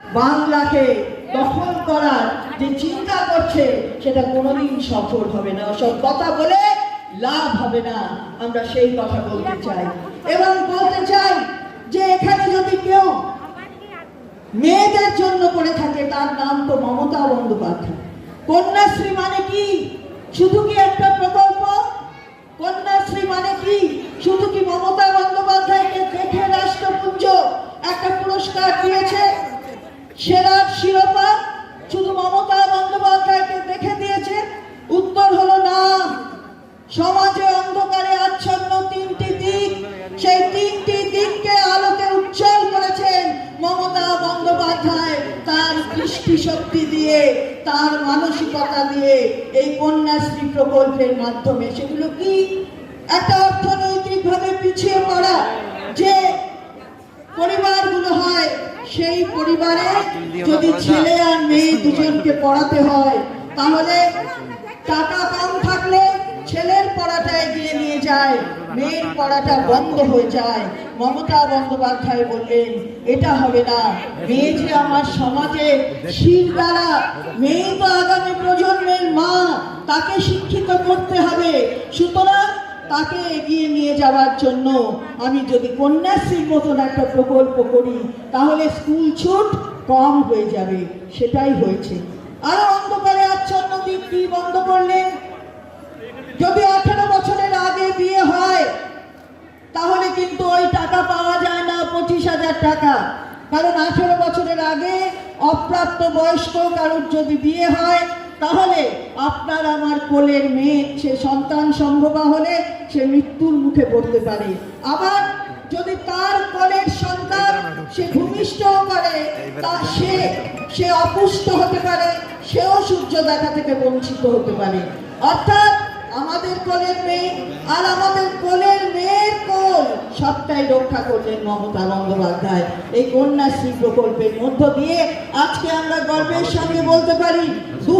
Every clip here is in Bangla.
বাংলাকে দখল করার যে চিন্তা করছে, সেটা কোনোদিন সফল হবে না। সব কথা বলে লাভ হবে না। আমরা সেই কথা বলতে চাই। এবং বলতে চাই যে এখানে যদি কেউ মেয়েদের জন্য করে থাকে, তার নাম তো মমতা বন্দ্যোপাধ্যায়। কন্যাশ্রী মানে কি? শুধু কি একটা প্রকল্প? কন্যাশ্রী মানে কি? শুধু কি মমতা বন্দ্যোপাধ্যায়কে দেখে রাষ্ট্রপুঞ্জ একটা পুরস্কার দিয়েছে? সেরার শিরোপা শুধু মমতা বন্দ্যোপাধ্যায়কে দেখে দিয়েছে। উত্তর হলো না। সমাজে অন্ধকারে আচ্ছন্ন তিনটি দিক। সেই তিনটি দিককে আলোকে উজ্জ্বল করেছেন মমতা বন্দ্যোপাধ্যায় তার দৃষ্টি শক্তি দিয়ে, তার মানসিকতা দিয়ে এই কন্যাশ্রী প্রকল্পের মাধ্যমে। সেগুলো কি? একটা অর্থনৈতিকভাবে পিছিয়ে পড়া যে পরিবারগুলো হয় সেই পরিবারে যদি ছেলে আর মেয়ে দুজনকে পড়াতে হয়, তাহলে টাকা কম থাকলে ছেলের পড়াটা এগিয়ে নিয়ে যায়, মেয়ের পড়াটা বন্ধ হয়ে যায়। মমতা বন্দ্যোপাধ্যায় বললেন, এটা হবে না। মেয়ে যে আমার সমাজে শির দ্বারা, মেয়ে তো আগামী প্রজন্মের মা, তাকে শিক্ষিত করতে হবে। সুতরাং তাকে এগিয়ে নিয়ে যাওয়ার জন্য আমি যদি কন্যাশ্রীর মতন একটা প্রকল্প করি, তাহলে স্কুল ছুট কম হয়ে যাবে। সেটাই হয়েছে। আরও অন্ধকারে আচ্ছন্ন দিক কি বন্ধ করলেন যদি আঠারো বছরের আগে বিয়ে হয়, তাহলে কিন্তু ওই টাকা পাওয়া যায় না, পঁচিশ হাজার টাকা। কারণ আঠেরো বছরের আগে অপ্রাপ্ত বয়স্ক কারোর যদি বিয়ে হয় তাহলে আপনার আমার কোলের মেয়ে, সে সন্তান সম্ভবা হলে সে মৃত্যুর মুখে পড়তে পারে। আবার যদি তার কোলের সন্তান সে ভূমিষ্ঠ করে, তা সে সে অপুষ্ট হতে পারে, সেও সূর্য দেখা থেকে বঞ্চিত হতে পারে। অর্থাৎ আমাদের কোলের মেয়ে আর আমাদের কোলের মেয়ের কোল সবটাই রক্ষা করলেন মমতা বন্দ্যোপাধ্যায়। এই কন্যাশ্রী প্রকল্পের মধ্য দিয়ে আজকে আমরা গর্বের সঙ্গে বলতে পারি দু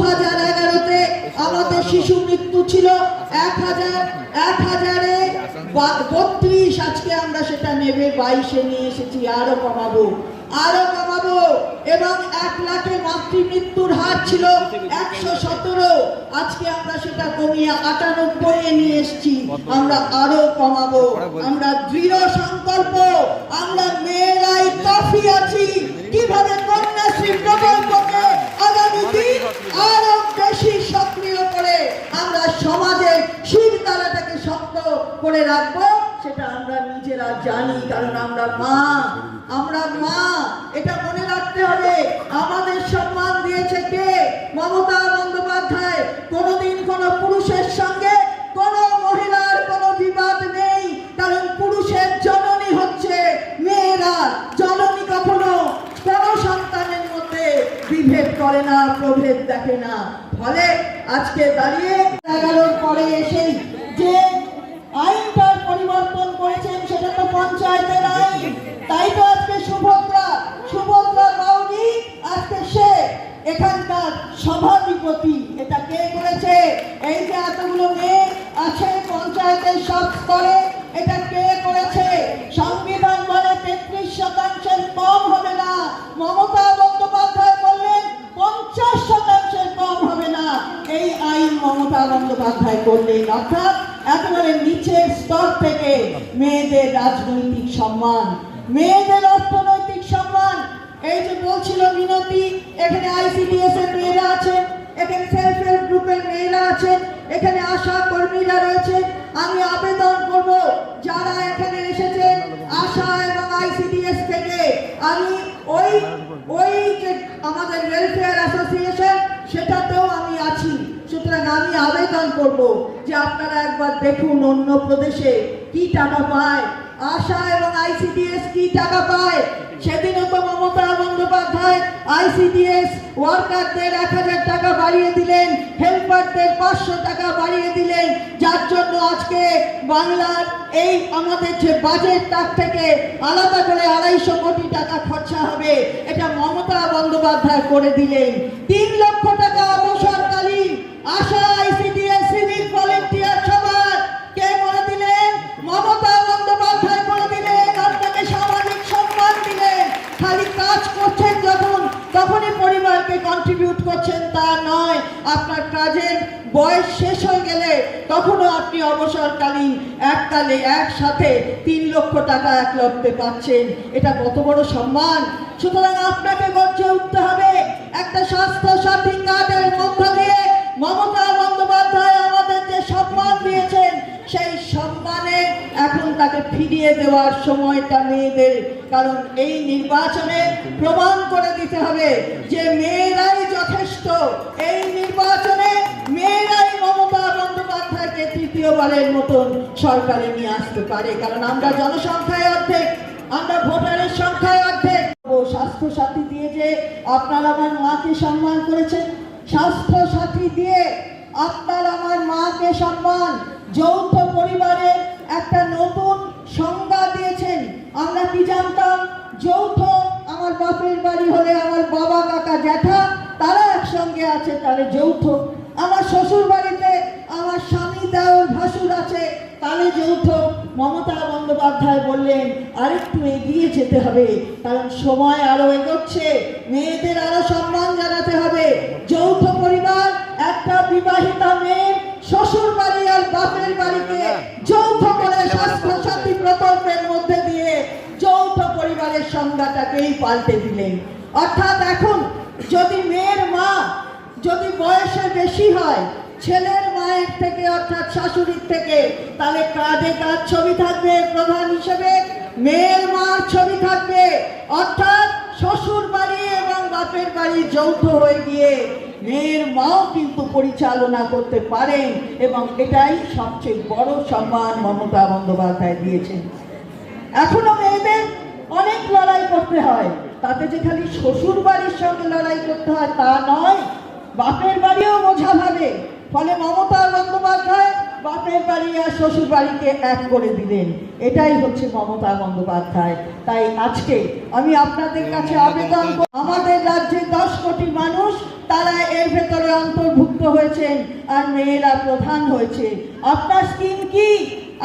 আমাদের শিশু মৃত্যু ছিল এক হাজার এক হাজারে বত্রিশ। আজকে আমরা সেটা নেবে, বাইশে নিয়ে এসেছি, আরও কমাবো আরও কমাবো। এবং এক লাখে মাতৃ মৃত্যুর হার ছিল একশো সতেরো। আজকে আমরা সেটা কমিয়ে আটানব্বই নিয়ে এসেছি, আমরা আরও কমাবো। আমরা দৃঢ় সংকল্প, আমরা মেয়েরাই কফি আছি। কীভাবে কন্যাশ্রী প্রকল্পকে আগামী দিন আরও বেশি সক্রিয় করে আমরা সমাজে শিরতলাটাকে শক্ত করে রাখব সেটা আমরা নিজেরা জানি কারণ আমরা মা আমরা মা এটা মনে রাখতে হবে। আমাদের সম্মান দিয়েছে কে? মমতা বন্দ্যোপাধ্যায়। কোনো দেখে না। ফলে আজকে দাঁড়িয়ে পরে এসে বন্দ্যোপাধ্যায় করলেন অর্থাৎ একেবারে নিচের স্তর থেকে মেয়েদের রাজনৈতিক সম্মান, মেয়েদের অর্থনৈতিক সম্মান। এই যে বলছিল মিনতি, এখানে আইসিডিএস এর মেয়েরা আছেন এখানে সেলফ হেল্প গ্রুপের মেয়েরা আছেন এখানে আশা কর্মীরা রয়েছে। আমি আবেদন করব যারা এখানে এসেছেন আশা এবং আইসিডিএস থেকে। আমি ওই ওই যে আমাদের ওয়েলফেয়ার অ্যাসোসিয়েশন সুতরাং আমি আবেদন করব যে আপনারা একবার দেখুন অন্য প্রদেশে কি টাকা পায়। আশা এবং আইসিডিএস কি টাকা পায়? সেদিনও তো মমতা বন্দ্যোপাধ্যায় আইসিডিএস ওয়ার্কারদের এক হাজার টাকা বাড়িয়ে দিলেন, হেল্পারদের পাঁচশো টাকা বাড়িয়ে দিলেন। যার জন্য আজকে বাংলার এই আমাদের যে বাজেট তার থেকে আলাদা করে আড়াইশো কোটি টাকা খরচা হবে। এটা মমতা বন্দ্যোপাধ্যায় করে দিলেন। তিন লক্ষ টাকা আশা আইসিডিএস সিভিক ভলেন্টিয়ার সবার কে করে দিলেন মমতা বন্দ্যোপাধ্যায় করে দিলেন আপনাকে সামাজিক সম্মান দিলেন খালি কাজ করছেন যখন কন্ট্রিবিউট করছেন, তা নয়। আপনার কাজের বয়স শেষ হয়ে গেলে তখনও আপনি অবসরকালীন এককালে একসাথে তিন লক্ষ টাকা এক পাচ্ছেন। এটা কত বড় সম্মান? সুতরাং আপনাকে গর্জে উঠতে হবে। একটা স্বাস্থ্য সাথী কার্ডের ফিরিয়ে দেওয়ার সময়টা মেয়েদের, কারণ এই নির্বাচনে প্রমাণ করে দিতে হবে যে মেয়েরাই যথেষ্ট। এই নির্বাচনে মেয়েরাই মমতা বন্দ্যোপাধ্যায়কে তৃতীয়বারের মতন সরকারে নিয়ে আসতে পারে, কারণ আমরা জনসংখ্যায় অর্ধেক, আমরা ভোটারের সংখ্যায় অর্ধেক। স্বাস্থ্য সাথী দিয়ে যে আপনারা আমার মাকে সম্মান করেছেন স্বাস্থ্য সাথী দিয়ে আপনার আমার মাকে সম্মান, যৌথ পরিবারের একটা নতুন সংজ্ঞা দিয়েছেন, আমরা কি জানতাম যৌথ আমার বাপের বাড়ি হলে আমার বাবা, কাকা, জ্যাঠা তারা একসঙ্গে আছে? তাহলে যৌথ। আমার শ্বশুর বাড়িতে আমার স্বামী, দেওর, ভাসুর আছে। তাহলে যৌথ। মমতা বন্দ্যোপাধ্যায় বললেন, আরেকটু এগিয়ে যেতে হবে, কারণ সময় আরও এগোচ্ছে। মেয়েদের আরও সম্মান জানাতে হবে। যৌথ পরিবার, একটা বিবাহিতা মেয়ে শ্বশুর বাড়ি আর বাপের বাড়িকে যৌথ করে স্বাস্থ্য সাথী প্রকল্পের মধ্যে দিয়ে যৌথ পরিবারের সংজ্ঞাটাকেই পাল্টে দিলেন। অর্থাৎ এখন যদি মেয়ের মা যদি বয়সে বেশি হয়, ছেলের মায়ের থেকে অর্থাৎ শাশুড়ির থেকে, তাহলে কাঁধে কাঁধ ছবি থাকবে প্রধান হিসেবে, মেয়ের মার ছবি থাকবে। অর্থাৎ শ্বশুর বাড়ি এবং বাপের বাড়ি যৌথ হয়ে গিয়ে মেয়ের মাও কিন্তু পরিচালনা করতে পারেন এবং এটাই সবচেয়ে বড় সম্মান মমতা বন্দ্যোপাধ্যায় দিয়েছেন। এখনও মেয়েদের অনেক লড়াই করতে হয়। তাতে যে খালি শ্বশুর বাড়ির সঙ্গে লড়াই করতে হয় তা নয়, বাপের বাড়িও বোঝা ভাবে ফলে মমতা বন্দ্যোপাধ্যায় বাপের বাড়ি আর শ্বশুর বাড়িকে এক করে দিলেন। এটাই হচ্ছে মমতা বন্দ্যোপাধ্যায়। তাই আজকে আমি আপনাদের কাছে আবেদন আমাদের রাজ্যে দশ কোটি মানুষ, তারা এর ভেতরে অন্তর্ভুক্ত হয়েছেন আর মেয়েরা প্রধান হয়েছে আপনার স্কিম কি?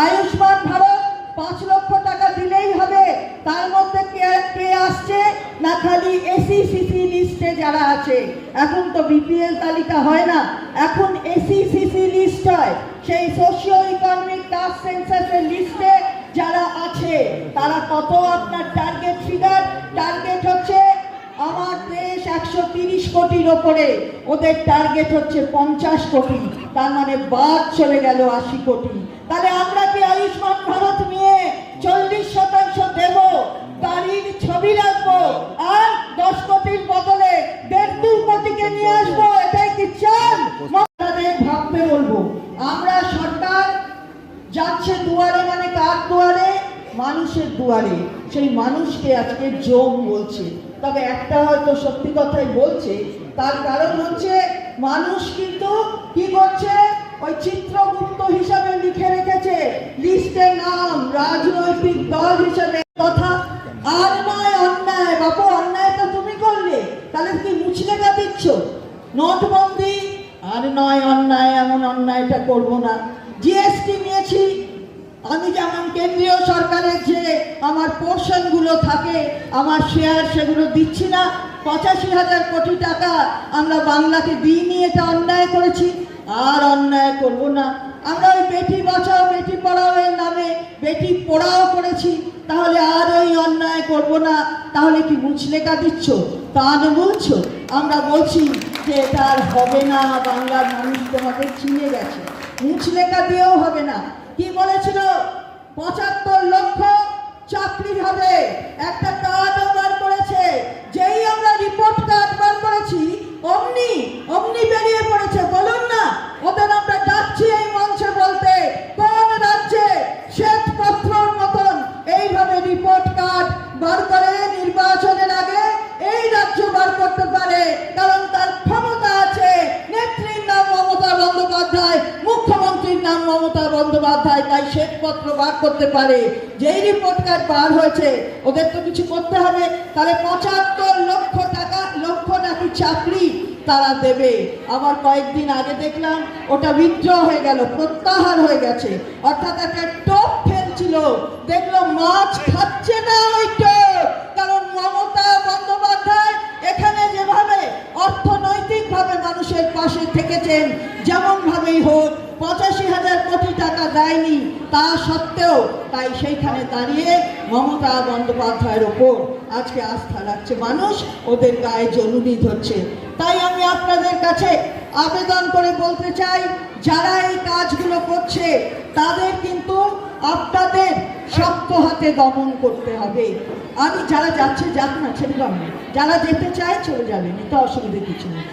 আয়ুষ্মান ভারত পাঁচ লক্ষ টাকা দিলেই হবে। তার মধ্যে কে কে আসছে? না খালি এসি সিসি লিস্টে যারা আছে। এখন তো বিপিএল তালিকা হয় না। এখন এসি সিসি লিস্ট হয়। সেই সোশিও ইকোনমিক টাস্ক সেন্সাসের লিস্টে যারা আছে, তারা কত আপনার টার্গেট ফিগার টার্গেট হচ্ছে আমার দেশ একশো তিরিশ কোটির ওপরে। ওদের টার্গেট হচ্ছে পঞ্চাশ কোটি। তার মানে বাদ চলে গেল আশি কোটি। তাহলে আমরা কি আয়ুষ্মান ভারত নিয়ে চল্লিশ শতাংশ দেব? গাড়ির ছবি রাখব আর দশ কোটির বদলে দেড় দু কোটিকে নিয়ে আসব এটাই কি চান আপনাদের ভাবতে বলব আমরা সরকার যাচ্ছে দুয়ারে মানে কার দুয়ারে মানুষের দুয়ারে, সেই মানুষকে আজকে জম বলছে। তবে একটা হয়তো সত্যি কথাই বলছে, তার কারণ হচ্ছে মানুষ কিন্তু কি করছে? ওই চিত্রগুপ্ত হিসাবে লিখে রেখেছে লিস্টে নাম রাজনৈতিক দল হিসাবে। কথা, আর নয় অন্যায়। বাপু, অন্যায় তো তুমি করলে, তাহলে কি মুচলেখা দিচ্ছ? নোটবন্দি, আর নয় অন্যায়, এমন অন্যায়টা করব না। জিএসটি নিয়েছি আমি যেমন কেন্দ্রীয় সরকারের যে আমার পোর্শনগুলো থাকে, আমার শেয়ার সেগুলো দিচ্ছি না। পঁচাশি হাজার কোটি টাকা আমরা বাংলাকে দিই নিয়ে এটা অন্যায় করেছি। আর অন্যায় করব না। আমরা ওই বেটি বাঁচাও, বেটি পড়াও এর নামে বেটি পড়াও করেছি। তাহলে আর ওই অন্যায় করব না। তাহলে কি মুচলেকা দিচ্ছ? কান বলছো আমরা বলছি যে এটা আর হবে না। বাংলার মানুষ তোমাদের চিনে গেছে। মুচলেকা দিয়েও হবে না। কি বলেছিল? পঁচাত্তর লক্ষ চাকরি হবে। একটা কার্ড বার করেছে। যেই আমরা রিপোর্ট কার্ড বার করেছি, অমনি অমনি বেরিয়ে পড়েছে। বলুন না, ওদের তাই শ্বেতপত্র বার করতে পারে। যেই রিপোর্ট কার্ড বার হয়েছে, ওদের তো কিছু করতে হবে। তাহলে পঁচাত্তর লক্ষ টাকা, লক্ষ নাকি চাকরি তারা দেবে। আবার কয়েকদিন আগে দেখলাম, ওটা বিদ্রোহ হয়ে গেল, প্রত্যাহার হয়ে গেছে। অর্থাৎ একটা টোপ ফেলছিল দেখল মাছ খাচ্ছে না ওই টোপ কারণ মমতা বন্দ্যোপাধ্যায় এখানে যেভাবে অর্থনৈতিক এসেছেন যেমনভাবেই হোক, পঁচাশি হাজার কোটি টাকা দেয়নি, তা সত্ত্বেও তাই সেইখানে দাঁড়িয়ে মমতা বন্দ্যোপাধ্যায়ের ওপর আজকে আস্থা রাখছে মানুষ, ওদের গায়ে জলুনি ধরছে। তাই আমি আপনাদের কাছে আবেদন করে বলতে চাই, যারা এই কাজগুলো করছে, তাদের কিন্তু আপনাদের শক্ত হাতে দমন করতে হবে। আমি যারা যাচ্ছে, যাক না, ছেড়ে যারা যেতে চায়, চলে যাবেন এটা অসুবিধে কিছু নেই।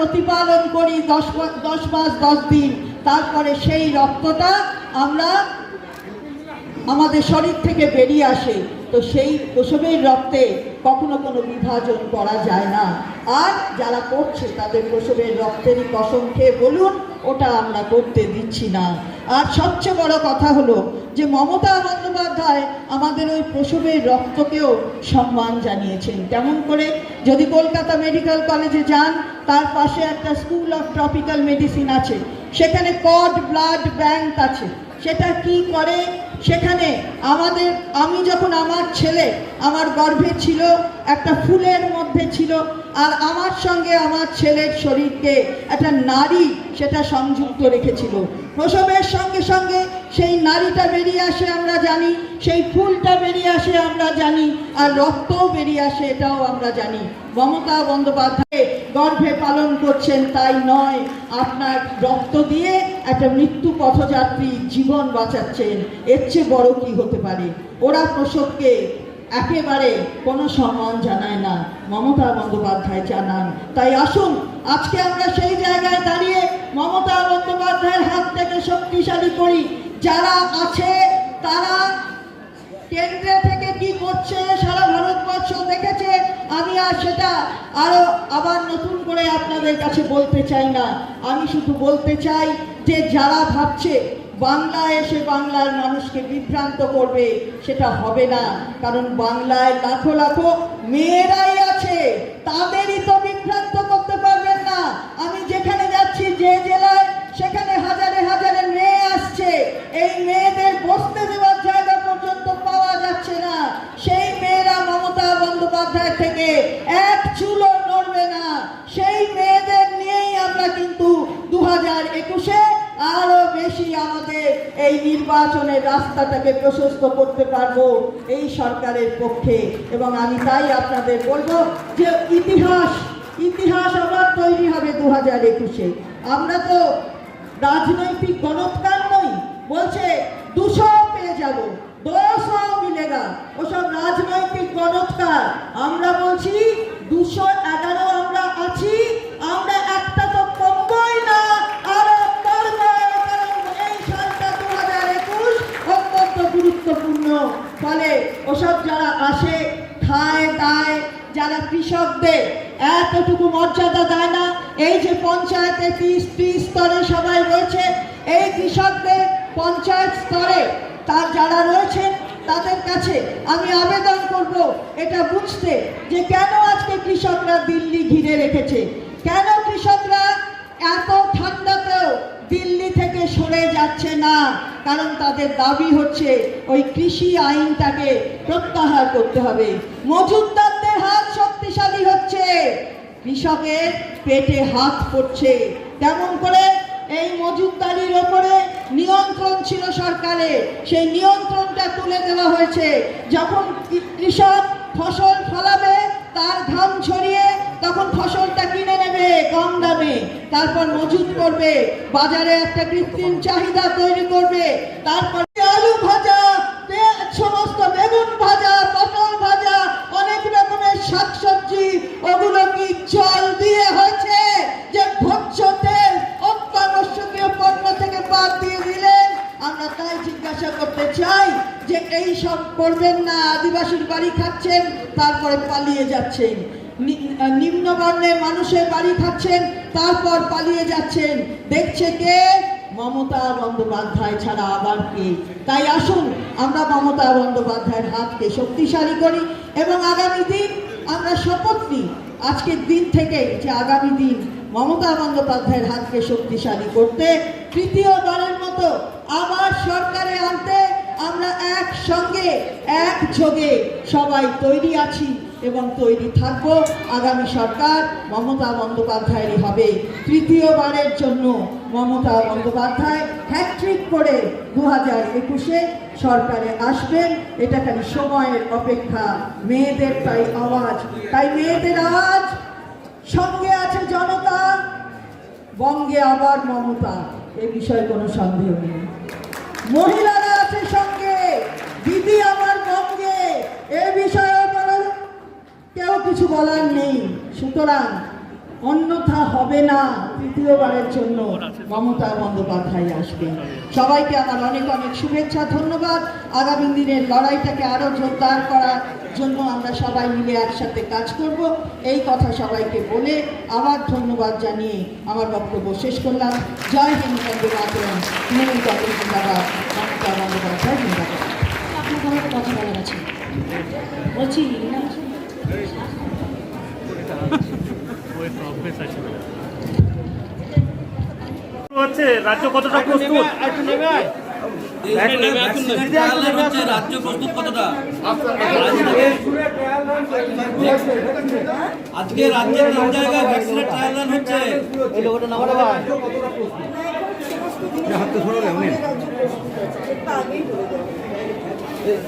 প্রতিপালন করি দশ দশ মাস, দশ দিন। তারপরে সেই রক্তটা আমরা আমাদের শরীর থেকে বেরিয়ে আসে। তো সেই প্রসবের রক্তে কখনো কোনো বিভাজন করা যায় না। আর যারা করছে তাদের প্রসবের রক্তেরই কসম খেয়ে বলুন ওটা আমরা করতে দিচ্ছি না। আর সবচেয়ে বড় কথা হলো যে মমতা বন্দ্যোপাধ্যায় আমাদের ওই প্রসবের রক্তকেও সম্মান জানিয়েছেন। কেমন করে? যদি কলকাতা মেডিকেল কলেজে যান, তার পাশে একটা স্কুল অফ ট্রপিক্যাল মেডিসিন আছে। সেখানে কড, ব্লাড ব্যাংক আছে। সেটা কি করে? সেখানে আমাদের, আমি যখন আমার ছেলে, আমার গর্ভে ছিল, একটা ফুলের মধ্যে ছিল, আর আমার সঙ্গে আমার ছেলের শরীরকে একটা নারী সেটা সংযুক্ত রেখেছিল। প্রসবের সঙ্গে সঙ্গে সেই নারীটা বেরিয়ে আসে আমরা জানি, সেই ফুলটা বেরিয়ে আসে আমরা জানি, আর রক্তও বেরিয়ে আসে এটাও আমরা জানি। মমতা বন্দ্যোপাধ্যায় গর্ভে পালন করছেন, তাই নয়, আপনার রক্ত দিয়ে একটা মৃত্যু পথযাত্রী জীবন বাঁচাচ্ছেন। এর চেয়ে বড় কি হতে পারে? ওরা প্রসবকে একেবারে কোনো সম্মান জানায় না। মমতা বন্দ্যোপাধ্যায় জানান, তাই আসুন, আজকে আমরা সেই জায়গায় দাঁড়িয়ে মমতা বন্দ্যোপাধ্যায়ের হাত থেকে শক্তিশালী করি। যারা আছে, তারা কেন্দ্রে থেকে কি করছে? সারা ভারতবর্ষ দেখেছে। আমি আর সেটা আরও আবার নতুন করে আপনাদের কাছে বলতে চাই না। আমি শুধু বলতে চাই যে, যারা ভাবছে বাংলায় এসে বাংলার মানুষকে বিভ্রান্ত করবে, সেটা হবে না। কারণ বাংলায় লাখো লাখো মেয়েরাই আছে। তাদেরই তো বিভ্রান্ত করতে পারবেন না। আমি যেখানে যাচ্ছি যে জেলায়, সেখানে হাজারে হাজারে মেয়ে আসছে। এই মেয়েদের বসতে দেওয়ার জায়গা পর্যন্ত পাওয়া যাচ্ছে না সেই মেয়েরা মমতা বন্দ্যোপাধ্যায় থেকে এক চুলো নড়বে না সেই মেয়েদের নিয়েই আমরা কিন্তু দু হাজার একুশে আরও বেশি আমাদের এই নির্বাচনের রাস্তাটাকে প্রশস্ত করতে পারব এই সরকারের পক্ষে। এবং আমি তাই আপনাদের বলব যে ইতিহাস ইতিহাস আবার তৈরি হবে দু হাজার একুশে। আমরা তো রাজনৈতিক গণৎকার নই, বলছে দুশো পেয়ে যাব, দশও মিলেগা ওসব রাজনৈতিক গণৎকার, আমরা বলছি দুশো এগারো আমরা আমরা কৃষকদের এতটুকু মর্যাদা দেয় না। এই যে পঞ্চায়েতে স্তরে সবাই রয়েছে, এই কৃষকদের পঞ্চায়েত স্তরে তার যারা রয়েছেন, তাদের কাছে আমি আবেদন করব, এটা বুঝতে যে কেন আজকে কৃষকরা দিল্লি ঘিরে রেখেছে? কেন কৃষকরা এত ঠান্ডাতেও দিল্লি থেকে সরে যাচ্ছে না? কারণ তাদের দাবি হচ্ছে, ওই কৃষি আইনটাকে প্রত্যাহার করতে হবে। হচ্ছে কৃষকের পেটে হাত পড়ছে। তেমন করে এই মজুমদারির ওপরে নিয়ন্ত্রণ ছিল সরকারে সেই নিয়ন্ত্রণটা তুলে দেওয়া হয়েছে। যখন কৃষক ফসল ফলাবে, তার ধান ছড়িয়ে তখন ফসলটা কিনে নেবে কম দামে। তারপর মজুত করবে, বাজারে একটা কৃত্রিম চাহিদা তৈরি করবে। তারপর এই সব করবেন না, আদিবাসীর বাড়ি খাচ্ছেন, তারপরে পালিয়ে যাচ্ছেন। নিম্নবর্ণের মানুষের বাড়ি খাচ্ছেন, তারপর পালিয়ে যাচ্ছেন। দেখছে কে? মমতা বন্দ্যোপাধ্যায় ছাড়া আবার কে? তাই আসুন, আমরা মমতা বন্দ্যোপাধ্যায়ের হাতকে শক্তিশালী করি এবং আগামী দিন আমরা শপথ নিই। আজকের দিন থেকে যে আগামী দিন মমতা বন্দ্যোপাধ্যায়ের হাতকে শক্তিশালী করতে তৃতীয় দলের মতো আবার সরকারে একসঙ্গে, একযোগে সবাই তৈরি আছি এবং তৈরি থাকব। আগামী সরকার মমতা বন্দ্যোপাধ্যায়েরই হবে। তৃতীয়বারের জন্য মমতা বন্দ্যোপাধ্যায় হ্যাট্রিক করে দু হাজার একুশে সরকারে আসবেন। এটা খালি সময়ের অপেক্ষা? মেয়েদের তাই আওয়াজ। তাই মেয়েদের আওয়াজ সঙ্গে আছে জনতা। বঙ্গে আবার মমতা। এ বিষয়ে কোনো সন্দেহ নেই। মহিলারা আছে সঙ্গে। দিদি আমার বঙ্গে এ বিষয়ে কেউ কিছু বলার নেই। সুতরাং অন্যথা হবে না তৃতীয়বারের জন্য মমতা বন্দ্যোপাধ্যায় আসবে সবাইকে আমার অনেক অনেক শুভেচ্ছা, ধন্যবাদ। আগামী দিনের লড়াইটাকে আরও জোরদার করার জন্য আমরা সবাই মিলে একসাথে কাজ করব। এই কথা সবাইকে বলে আবার ধন্যবাদ জানিয়ে আমার বক্তব্য শেষ করলাম। জয় হিন্দ, বন্দে মাতরম। তৃণমূল কংগ্রেস জিন্দাবাদ। মমতা বন্দ্যোপাধ্যায় আপনার আমার কথা বলার আছে। বলছি হচ্ছে রাজ্য কতটা প্রস্তুত? রাজ্য প্রস্তুত কতটা? আজকে রাজ্যের তিন জায়গায় ভ্যাকসিনের ট্রায়াল রান হচ্ছে।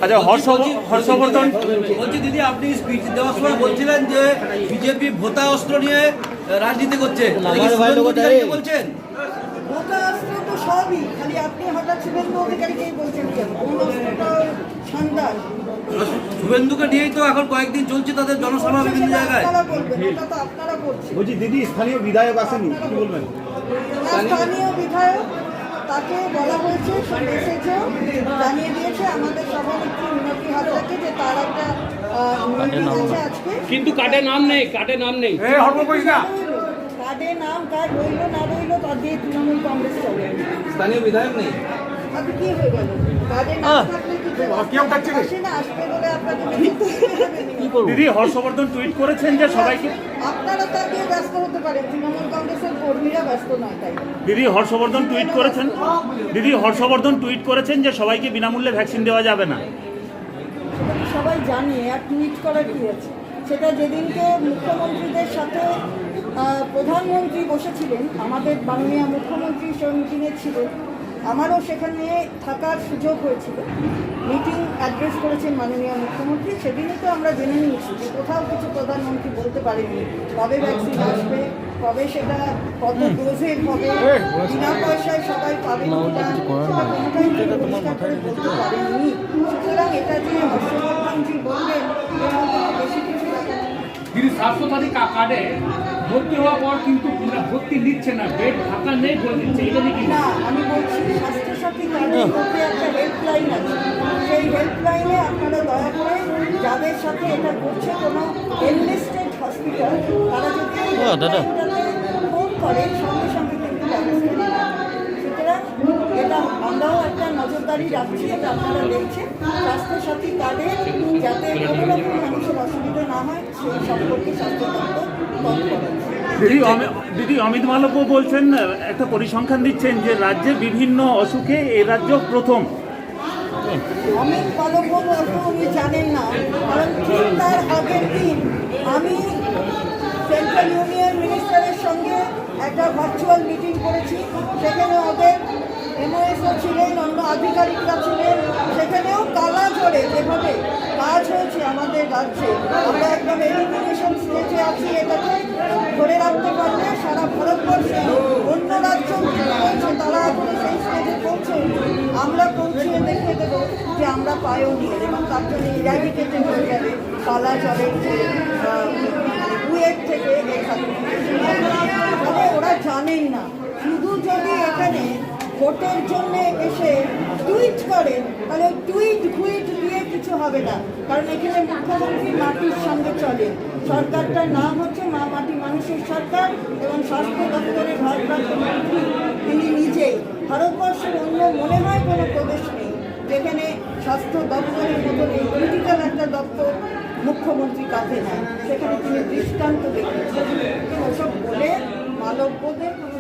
আচ্ছা হর্ষ হর্ষবর্ধন। বলছি দিদি আপনি স্পিচ দেওয়ার সময় বলছিলেন যে বিজেপি ভোতা অস্ত্র নিয়ে রাজনীতি করছে। এটা কি শুভেন্দু অধিকারীকে বলছেন? গোটা অস্ত্র তো সবই খালি আপনি হঠাৎ শুভেন্দু অধিকারীকেই বলছেন কেন? সন্তান শুভেন্দুকে নিয়েই তো এখন কয়েকদিন চলছে তাদের জনসভা বিভিন্ন জায়গায়। বলছি দিদি স্থানীয় বিধায়ক আসেনি কি বলবেন? স্থানীয় বিধায়ক তাকে বলা হয়েছে সে এসেছেও জানিয়ে দিয়েছে। আমাদের সভানেত্রী মিনতি হাজরাকে যে তার একটা মিটিং আছে আজকে। কিন্তু কার্ডে নাম নেই কার্ডে নাম নেই। কার্ডে নাম কার্ড রইল না রইল তার দিয়ে তৃণমূল কংগ্রেস চলে। স্থানীয় বিধায়ক নেই। আপনি কি হয়ে গেল? কার্ডে নাম থাকলে কি আসবে দিদি হর্ষবর্ধন টুইট করেছেন যে সবাইকে? আপনারা তা ব্যস্ত হতে পারেন তৃণমূল কংগ্রেসের কর্মীরা ব্যস্ত নয় তাই। দিদি হর্ষবর্ধন টুইট করেছেন? দিদি হর্ষবর্ধন টুইট করেছেন যে সবাইকে বিনামূল্যে ভ্যাকসিন দেওয়া যাবে না। সবাই জানে আর টুইট করার কি আছে? সেটা যেদিনকে মুখ্যমন্ত্রীদের সাথে প্রধানমন্ত্রী বসেছিলেন আমাদের মাননীয় মুখ্যমন্ত্রী সেই মিটিংয়ে ছিলেন। আমারও সেখানে থাকার সুযোগ হয়েছিল। মিটিং অ্যাড্রেস করেছেন মাননীয় মুখ্যমন্ত্রী। সেদিনই তো আমরা জেনে নিয়েছি যে কোথাও কিছু প্রধানমন্ত্রী বলতে পারেনি। কবে ভ্যাকসিন আসবে কবে সেটা কত ডোজের হবে বিনা পয়সায় সবাই পাবে কিনা কোনোটাই পরিষ্কার করে বলতে পারেননি সুতরাং এটা যে হর্ষবর্ধনজি বললেন বেশি কিছু দিদি স্বাস্থ্য সাথী কার্ডে ভর্তি হওয়ার পর কিন্তু ভর্তি নিচ্ছে না বেড ফাঁকা নেই ভর্তি দিচ্ছে এটা নাকি না আমি বলছি স্বাস্থ্যসাথী কার্ডের মধ্যে একটা হেল্পলাইন আছে। সেই হেল্পলাইনে আপনারা দয়া করে যাদের সাথে এটা করছে কোনো এনলিস্টেড হসপিটাল তারা যদি ফোন করে সঙ্গে সঙ্গে কিন্তু ব্যবস্থা নেওয়া হয়। সুতরাং এটা আমরাও একটা নজরদারি রাখছি এটা আপনারা দেখছেন। স্বাস্থ্যসাথী কার্ডে যাতে কোনো রকম মানুষের অসুবিধা না হয় সেই সম্পর্কে স্বাস্থ্য দিদি দিদি অমিত মালব্য বলছেন একটা পরিসংখ্যান দিচ্ছেন যে রাজ্যে বিভিন্ন অসুখে এ রাজ্য প্রথম। অমিত বলতে উনি জানেন না কারণ ঠিক তার আগের দিন আমি সেন্ট্রাল ইউনিয়ন মিনিস্টারের সঙ্গে একটা ভার্চুয়াল মিটিং করেছি। সেখানে ওদের এমওএসও ছিলেন, অন্য আধিকারিকরা ছিলেন, সেখানেও কালা জোরে যেভাবে কাজ হয়েছে আমাদের রাজ্যে। আমরা একদম এলিমিনেশন স্টেজে আছি, এটাকে ধরে রাখতে পারলে সারা ভারতবর্ষে অন্য রাজ্য কি হয়েছে তারা এখনও সেই স্টেজে পৌঁছেনি আমরা পৌঁছিয়ে দেখে দেবো যে আমরা পায়ও নিয়ে এবং তার জন্য ইরাডিকেটেড হয়ে যাবে কালা জলের যে কুয়েট থেকে এখানে তবে ওরা জানেন না শুধু যদি এখানে ভোটের জন্য এসে টুইট করে, তাহলে টুইট টুইট দিয়ে কিছু হবে না। কারণ এখানে মুখ্যমন্ত্রী মাটির সঙ্গে চলে। সরকারটার নাম হচ্ছে মা মাটি মানুষের সরকার এবং স্বাস্থ্য দপ্তরের ভারপ্রাপ্ত মন্ত্রী তিনি নিজেই। ভারতবর্ষের অন্য মনে হয় কোনো প্রদেশ নেই, যেখানে স্বাস্থ্য দপ্তরের মতন এই ক্রিটিক্যাল একটা দপ্তর মুখ্যমন্ত্রী কাঁধে নেয়। সেখানে তিনি দৃষ্টান্ত দেখেছেন ওসব বলে মানব্যদের কোনো